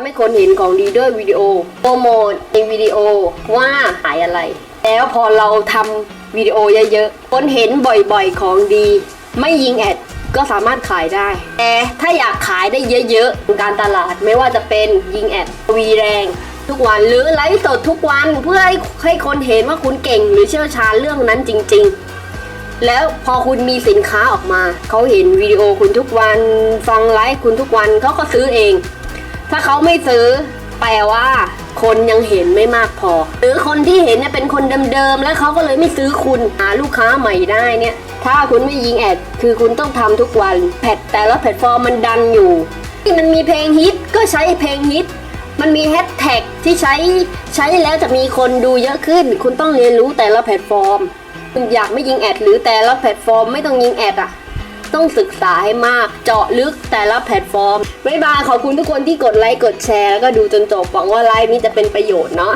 ำให้คนเห็นของดีด้วยวิดีโอโปรโมทในวิดีโอว่าขายอะไร แล้วพอเราทำวิดีโอเยอะๆ คนเห็นบ่อยๆของดี ไม่ยิงแอดก็สามารถขายได้ แต่ถ้าอยากขายได้เยอะๆ การตลาดไม่ว่าจะเป็นยิงแอดวีแรงทุกวันหรือไลฟ์สดทุกวันเพื่อให้ให้คนเห็นว่าคุณเก่งหรือเชี่ยวชาญเรื่องนั้นจริง ๆ แล้วพอคุณมีสินค้าออกมา เขาเห็นวิดีโอคุณทุกวัน ฟังไลฟ์คุณทุกวันเขาก็ซื้อเอง ถ้าเขาไม่ซื้อแปลว่า คนยังเห็นไม่มากพอ หรือคนที่เห็นเนี่ยเป็นคนเดิมๆแล้วเขาก็เลยไม่ซื้อคุณหาลูกค้าใหม่ได้เนี่ย ถ้าคุณไม่ยิงแอดคือคุณต้องทำทุกวันแพทแต่ละแพลตฟอร์มมันดันอยู่ที่มันมีเพลงฮิตก็ใช้เพลงฮิตมันมีแฮชแท็กที่ใช้ใช้แล้วจะมีคนดูเยอะขึ้น คุณต้องเรียนรู้แต่ละแพลตฟอร์ม คุณอยากไม่ยิงแอดหรือแต่ละแพลตฟอร์มไม่ต้องยิงแอดอะ ต้องศึกษาให้มาก เจาะลึกแต่ละแพลตฟอร์มบ๊ายบายขอบคุณทุกคนที่กดไลค์กดแชร์แล้วก็ดูจนจบหวังว่าไลฟ์นี้จะเป็นประโยชน์เนาะ